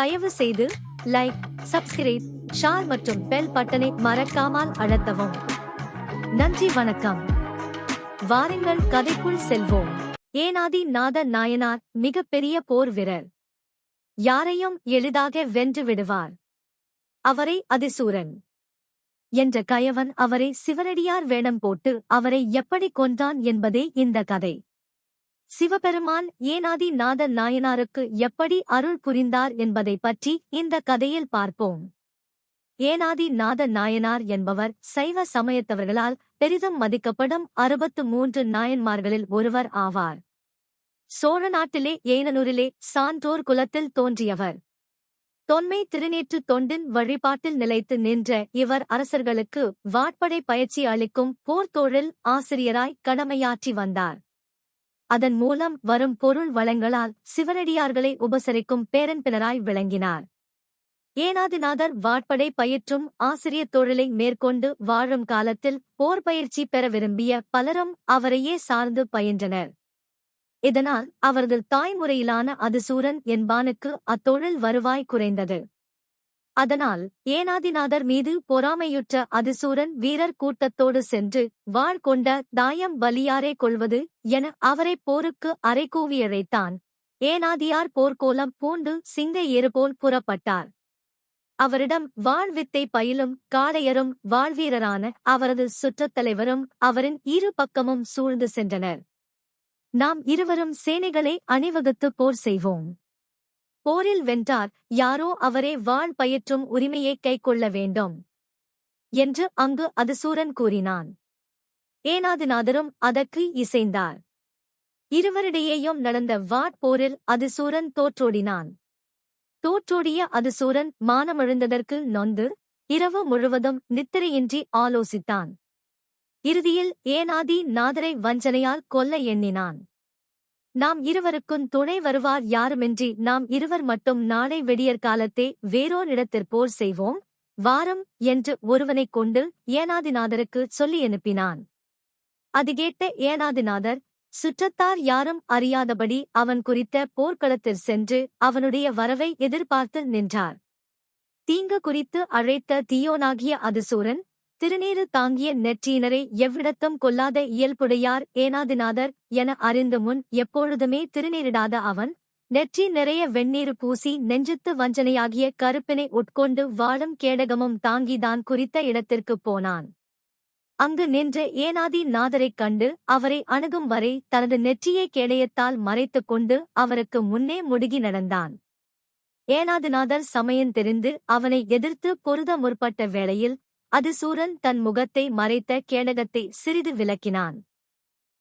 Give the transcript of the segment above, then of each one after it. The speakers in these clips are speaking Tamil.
தயவு செய்து லைக் சப்ஸ்கிரைப் ஷேர் மற்றும் பெல் பட்டனை மறக்காமல் அழுத்தவும். நன்றி வணக்கம். வாருங்கள் கதைக்குள் செல்வோம். ஏனாதி நாத நாயனார் மிகப்பெரிய போர் வீரர். யாரையும் எளிதாக வென்று விடுவார். அவரை அதிசூரன் என்ற கயவன் அவரை சிவனடியார் வேடம் போட்டு அவரை எப்படி கொன்றான் என்பதே இந்த கதை. சிவபெருமான் ஏனாதி நாத நாயனாருக்கு எப்படி அருள் புரிந்தார் என்பதை பற்றி இந்த கதையில் பார்ப்போம். ஏனாதி நாத நாயனார் என்பவர் சைவ சமயத்தவர்களால் பெரிதும் மதிக்கப்படும் அறுபத்து மூன்று நாயன்மார்களில் ஒருவர் ஆவார். சோழ நாட்டிலே ஏனனூரிலே சான்றோர் குலத்தில் தோன்றியவர். தொன்மை திருநேற்று தொண்டின் வழிபாட்டில் நிலைத்து நின்ற இவர் அரசர்களுக்கு வாட்படை பயிற்சி அளிக்கும் போர்த்தொழில் ஆசிரியராய் கடமையாற்றி வந்தார். அதன் மூலம் வரும் பொருள் வளங்களால் சிவனடியார்களை உபசரிக்கும் பேரன்பினராய் விளங்கினார். ஏனாதிநாதர் வாட்படை பயிற்றும் ஆசிரியத் தொழிலை மேற்கொண்டு வாழும் காலத்தில் போர் பயிற்சி பெற விரும்பிய பலரும் அவரையே சார்ந்து பயின்றனர். இதனால் அவரது தாய்முறையிலான அதுசூரன் என்பானுக்கு அத்தொழில் வருவாய் குறைந்தது. அதனால் ஏனாதிநாதர் மீது பொறாமையுற்ற அதிசூரன் வீரர் கூட்டத்தோடு சென்று வாழ் கொண்ட தாயம் பலியாரே கொள்வது என அவரை போருக்கு அரைக்கூவியழைத்தான் ஏனாதியார் போர்க்கோலம் பூண்டு சிங்க ஏறுபோல் புறப்பட்டார். அவரிடம் வாழ்வித்தை பயிலும் காளையரும் வாழ்வீரரான அவரது சுற்றத்தலைவரும் அவரின் இரு பக்கமும் சூழ்ந்து சென்றனர். நாம் இருவரும் சேனைகளை அணிவகுத்து போர் செய்வோம். போரில் வென்றார் யாரோ அவரே வாழ் பயிற்றும் உரிமையை கைக்கொள்ள வேண்டும். என்று அங்கு அதுசூரன் கூறினான். ஏனாதிநாதரும் அதற்கு இசைந்தார். இருவரிடையேயும் நடந்த வாட்போரில் அதுசூரன் தோற்றோடினான். தோற்றோடிய அதுசூரன் மானமழுந்ததற்கு நொந்து இரவு முழுவதும் நித்திரையின்றி ஆலோசித்தான். இறுதியில் ஏனாதி நாதரை வஞ்சனையால் கொல்ல எண்ணினான். நாம் இருவருக்கும் துணை வருவார் யாருமின்றி நாம் இருவர் மட்டும் நாளை வெடியற் காலத்தே வேறோரிடத்திற் போர் செய்வோம். வாரம் என்று ஒருவனைக் கொண்டு ஏனாதிநாதருக்கு சொல்லி அனுப்பினான். அது கேட்ட ஏனாதிநாதர் சுற்றத்தார் யாரும் அறியாதபடி அவன் குறித்த போர்க்களத்தில் சென்று அவனுடைய வரவை எதிர்பார்த்து நின்றார். தீங்கு குறித்து அழைத்த தீயோனாகிய அதுசூரன் திருநீறு தாங்கிய நெற்றியினரை எவ்விடத்தும் கொல்லாத இயல்புடையார் ஏனாதிநாதர் என அறிந்து முன் எப்பொழுதுமே திருநீரிடாத அவன் நெற்றி நிறைய வெந்நீர் பூசி நெஞ்சுத்து வஞ்சனையாகிய கருப்பினை உட்கொண்டு வாழும் கேடகமும் தாங்கிதான் குறித்த இடத்திற்குப் போனான். அங்கு நின்ற ஏனாதி நாதரைக் கண்டு அவரை அணுகும் வரை தனது நெற்றியை கேடயத்தால் மறைத்துக் கொண்டு அவருக்கு முன்னே முடுகி நடந்தான். ஏனாதிநாதர் சமயம் தெரிந்து அவனை எதிர்த்து பொருத முற்பட்ட வேளையில் அது சூரன் தன் முகத்தை மறைத்த கேடகத்தை சிறிது விளக்கினான்.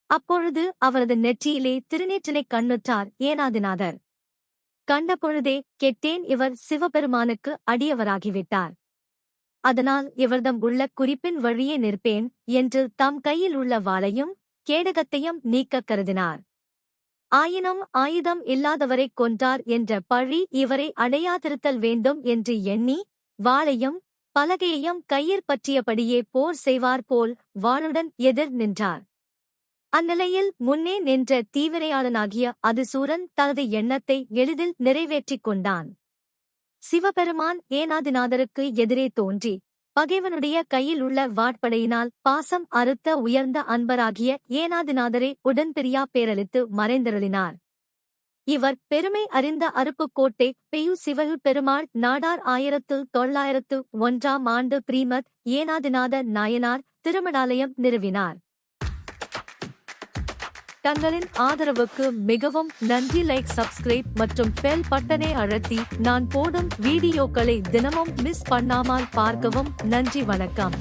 அப்பொழுது அவரது நெற்றியிலே திருநேற்றனைக் கண்ணுற்றார் ஏனாதிநாதர். கண்டபொழுதே கெட்டேன் இவர் சிவபெருமானுக்கு அடியவராகிவிட்டார். அதனால் இவர்தம் உள்ள குறிப்பின் வழியே நிற்பேன் என்று தம் கையில் உள்ள வாளையும் கேடகத்தையும் நீக்கக் கருதினார். ஆயினும் ஆயுதம் இல்லாதவரைக் கொன்றார் என்ற பழி இவரை அடையாதிருத்தல் வேண்டும் என்று எண்ணி வாளையும் பலகையையும் கையிற் பற்றியபடியே போர் செய்வார் போல் வாளுடன் எதிர் நின்றார். அந்நிலையில் முன்னே நின்ற தீவிரையாளனாகிய அதுசூரன் தனது எண்ணத்தை எளிதில் நிறைவேற்றிக் கொண்டான். சிவபெருமான் ஏனாதிநாதருக்கு எதிரே தோன்றி பகைவனுடைய கையில் உள்ள வாட்படையினால் பாசம் அறுத்த உயர்ந்த அன்பராகிய ஏனாதிநாதரை உடன்பிரியா பேரளித்து மறைந்தருளினார். இவர் பெருமை அறிந்த அருப்புக்கோட்டை பெயு சிவகு பெருமாள் நாடார் ஆயிரத்து தொள்ளாயிரத்து ஒன்றாம் ஆண்டு பிரீமத் ஏனாதிநாத நாயனார் திருமணாலயம் நிறுவினார். தங்களின் ஆதரவுக்கு மிகவும் நன்றி லைக் சப்ஸ்கிரைப் மற்றும் பெல் பட்டனை அழுத்தி நான் போடும் வீடியோக்களை தினமும் மிஸ் பண்ணாமல் பார்க்கவும் நன்றி வணக்கம்.